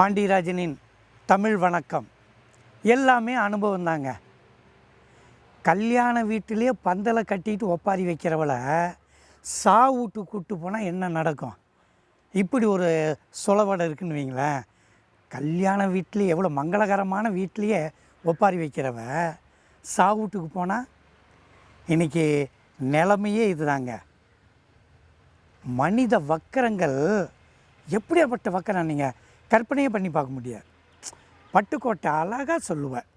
பாண்டியராஜனின் தமிழ் வணக்கம். எல்லாமே அனுபவம் தாங்க. கல்யாண வீட்டிலேயே பந்தலை கட்டிட்டு ஒப்பாரி வைக்கிறவள சா வீட்டு கூட்டு போனால் என்ன நடக்கும்? இப்படி ஒரு சொலவடை இருக்குன்னு வைங்களேன். கல்யாண வீட்லேயே எவ்வளோ மங்களகரமான வீட்லேயே ஒப்பாரி வைக்கிறவ சா வீட்டுக்கு போனால் இன்றைக்கி நிலைமையே இதுதாங்க. மனித வக்கரங்கள் எப்படியாப்பட்ட வக்கரம் நீங்கள் கற்பனையே பண்ணி பார்க்க முடியாது. பட்டுக்கோட்டை அழகாக சொல்லுவேன்.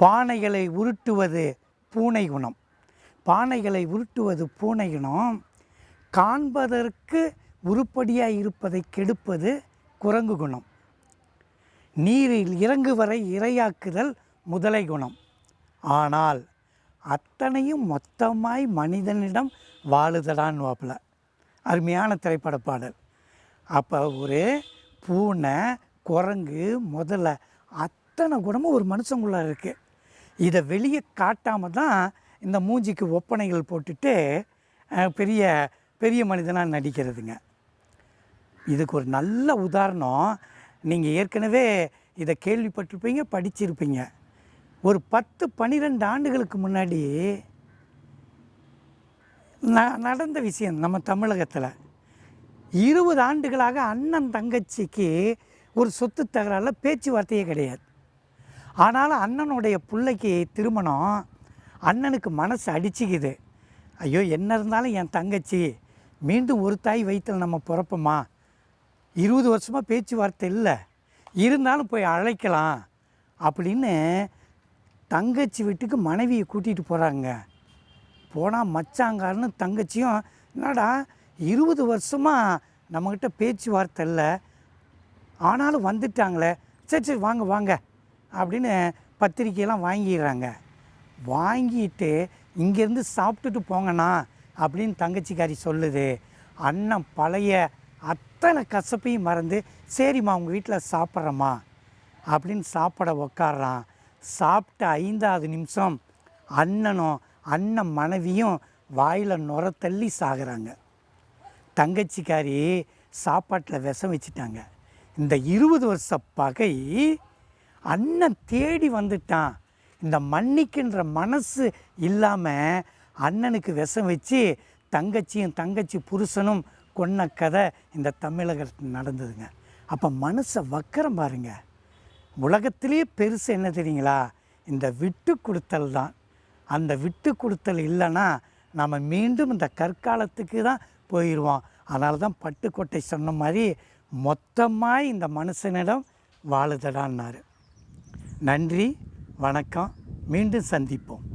பானைகளை உருட்டுவது பூனை குணம். பானைகளை உருட்டுவது பூனை குணம். காண்பதற்கு உருப்படியாக இருப்பதை கெடுப்பது குரங்கு குணம். நீரில் இறங்கு வரை இரையாக்குதல் முதலை குணம். ஆனால் அத்தனையும் மொத்தமாய் மனிதனிடம் வாழுதடான்னு வாப்பில். அருமையான திரைப்பட பாடல். அப்போ ஒரு பூனை குரங்கு முதல்ல அத்தனை குணமும் ஒரு மனுஷங்குள்ளே இருக்குது இதை வெளியே காட்டாமல் தான் இந்த மூஞ்சிக்கு ஒப்பனைகள் போட்டுட்டு பெரிய பெரிய மனிதனாக நடிக்கிறதுங்க. இதுக்கு ஒரு நல்ல உதாரணம். நீங்கள் ஏற்கனவே இதை கேள்விப்பட்டிருப்பீங்க படிச்சிருப்பீங்க. ஒரு பத்து பன்னிரெண்டு ஆண்டுகளுக்கு முன்னாடி ந நடந்த விஷயம் நம்ம தமிழகத்தில். இருபது ஆண்டுகளாக அண்ணன் தங்கச்சிக்கு ஒரு சொத்து தகராறில் பேச்சுவார்த்தையே கிடையாது. ஆனாலும் அண்ணனுடைய பிள்ளைக்கு திருமணம் அண்ணனுக்கு மனசு அடிச்சுக்குது. ஐயோ என்ன இருந்தாலும் என் தங்கச்சி மீண்டும் ஒரு தாய் வயிற்றில் நம்ம பிறப்போமா? இருபது வருஷமாக பேச்சுவார்த்தை இல்லை. இருந்தாலும் போய் அழைக்கலாம் அப்படின்னு தங்கச்சி வீட்டுக்கு மனைவியை கூட்டிகிட்டு போகிறாங்க போனால் மச்சாங்காரன்னு தங்கச்சியும் என்னடா இருபது வருஷமாக நம்மக்கிட்ட பேச்சுவார்த்தை இல்லை. ஆனாலும் வந்துட்டாங்களே. சரி சரி வாங்க வாங்க அப்படின்னு பத்திரிக்கையெல்லாம் வாங்கிடுறாங்க. வாங்கிட்டு இங்கேருந்து சாப்பிட்டுட்டு போங்கண்ணா அப்படின்னு தங்கச்சிக்காரி சொல்லுது. அண்ணன் பழைய அத்தனை கசப்பையும் மறந்து சரிம்மா உங்கள் வீட்டில் சாப்பிட்றம்மா அப்படின்னு சாப்பிட உக்காடுறான் சாப்பிட்ட ஐந்தாவது நிமிஷம் அண்ணனும் அண்ணன் மனைவியும் வாயில் நுர தள்ளி சாகுறாங்க. தங்கச்சிக்காரி சாப்பாட்டில் விஷம் வச்சுட்டாங்க இந்த இருபது வருஷ பகை அண்ணன் தேடி வந்துட்டான். இந்த மன்னிக்கின்ற மனசு இல்லாமல் அண்ணனுக்கு விஷம் வச்சு தங்கச்சியும் தங்கச்சி புருஷனும் கொன்ன கதை இந்த தமிழகத்தில் நடந்ததுங்க. அப்போ மனசை வக்கரம் பாருங்க. உலகத்திலேயே பெருசு என்ன தெரியுங்களா? இந்த விட்டு கொடுத்தல் தான். அந்த விட்டு கொடுத்தல் இல்லைன்னா நம்ம மீண்டும் இந்த கற்காலத்துக்கு தான் போயிடுவான். அதனால தான் பட்டுக்கோட்டை சொன்ன மாதிரி மொத்தமாக இந்த மனுஷனிடம் வாழுதடான்னாரு. நன்றி வணக்கம் மீண்டும் சந்திப்போம்.